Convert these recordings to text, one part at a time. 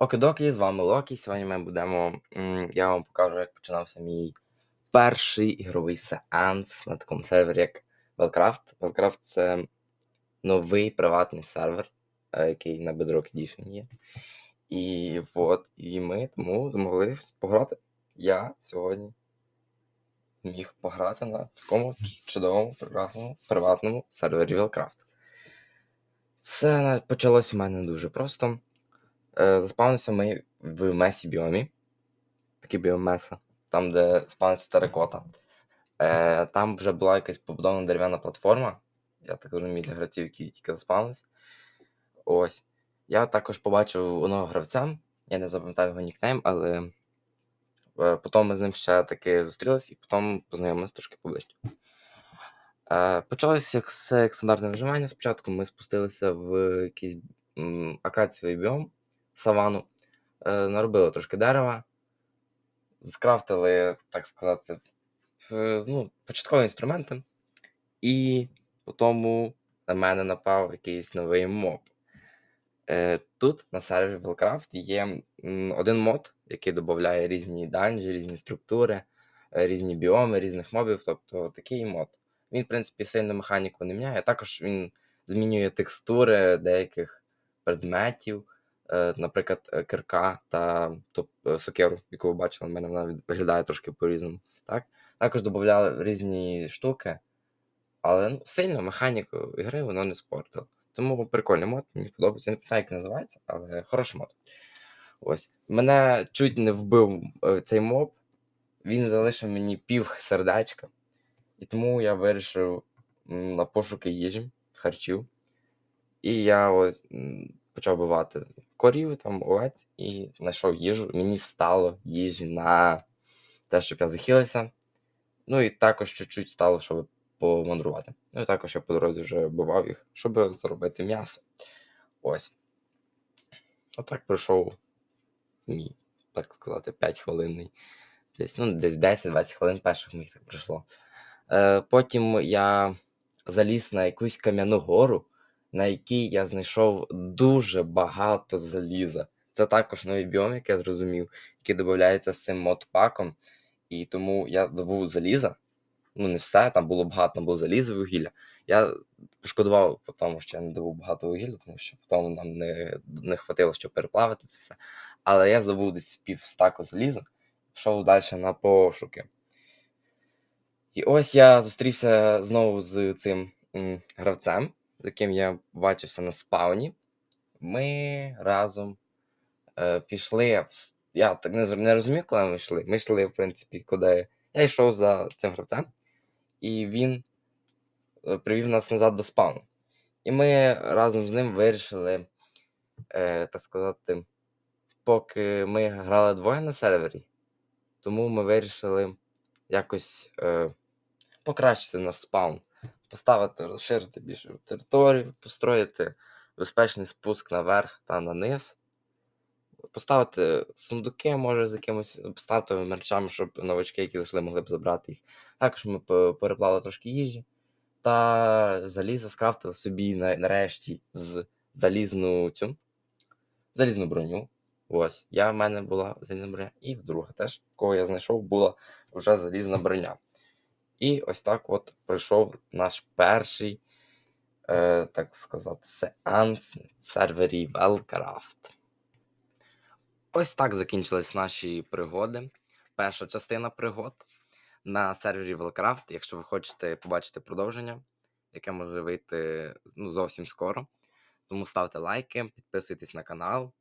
Окидоки, з вами Локі. Сьогодні ми будемо. Я вам покажу, як починався мій перший ігровий сеанс на такому сервері, як Wellcraft. Wellcraft це новий приватний сервер, е, який на Bedrock Edition є. І от, і ми тому змогли пограти. Я сьогодні міг пограти на такому чудовому, прекрасному приватному сервері Wellcraft. Все почалось у мене дуже просто. Е, Заспавнився ми в месі біомі. Такий біом меса, там, де спавниться теракота. Е, Там вже була якась побудована дерев'яна платформа. Я так розумію, для гравців, які тільки заспавнились. Ось. Я також побачив одного гравця. Я не запам'ятаю його нікнейм, але е, потім ми з ним ще таки зустрілись і потім познайомилися трошки поближче. Е, Почалося все як стандартне виживання. Спочатку ми спустилися в якийсь м, акацієвий біом, савану, е, наробили трошки дерева, скрафтили, так сказати, ну, початкові інструменти, і потім на мене напав якийсь новий моб. Е, Тут на сервері Wellcraft є один мод, який додає різні данжі, різні структури, е, різні біоми, різних мобів. Тобто такий мод. Він, в принципі, сильно механіку не міняє. Також він змінює текстури деяких предметів, наприклад, е, кирка та топ, е, сокиру, яку ви бачили, в мене вона виглядає трошки по-різному. Так? Також додавали різні штуки, але ну, сильно механіку ігри воно не спортило. Тому прикольний мод, мені подобається. Я не пам'ятаю, як називається, але хороший мод. Ось. Мене чуть не вбив е, цей моб. Він залишив мені пів сердечка. І тому я вирішив на пошуки їжі, харчів. І я ось почав бивати корів, там, овець, і знайшов їжу. Мені стало їжі на те, щоб я захилився. Ну і також чуть-чуть стало, щоб помандрувати. Ну і також я по дорозі вже бував їх, щоб заробити м'ясо. Ось. Отак пройшов мій, так сказати, 5 хвилинний. Десь, ну, десь 10-20 хвилин перших моїх так пройшло. Е, потім я заліз на якусь кам'яну гору, на якій я знайшов дуже багато заліза. Це також новий біом, як я зрозумів, який додається з цим модпаком. І тому я добув заліза. Ну, не все, там було багато, було залізо вугілля. Я пошкодував, по тому що я не добув багато вугілля, тому що потім нам не, не хватило, щоб переплавити це все. Але я здобув десь пів стаку заліза, пішов далі на пошуки. І ось я зустрівся знову з цим гравцем, з яким я бачився на спауні. Ми разом е, пішли. В... Я так не, не розумів, коли ми йшли. Ми йшли, в принципі, куди. Я йшов за цим гравцем, і він е, привів нас назад до спауну. І ми разом з ним вирішили, е, так сказати, поки ми грали двоє на сервері, тому ми вирішили якось е, покращити наш спаун, поставити, розширити більше територію, построїти безпечний спуск наверх та на низ, поставити сундуки, може, з якимось статовими мерчами, щоб новачки, які зайшли, могли б забрати їх. Також ми переплавили трошки їжі та залізо скрафтили собі нарешті з залізну цю залізну броню. Ось, я в мене була залізна броня, і вдруге теж, кого я знайшов, була вже залізна броня. І ось так от пройшов наш перший, е, так сказати, сеанс на сервері Wellcraft. Ось так закінчились наші пригоди. Перша частина пригод на сервері Wellcraft. Якщо ви хочете побачити продовження, яке може вийти ну, зовсім скоро. Тому ставте лайки, підписуйтесь на канал.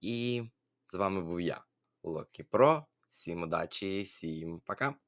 І з вами був я, Локі Про. Всім удачі, всім пока!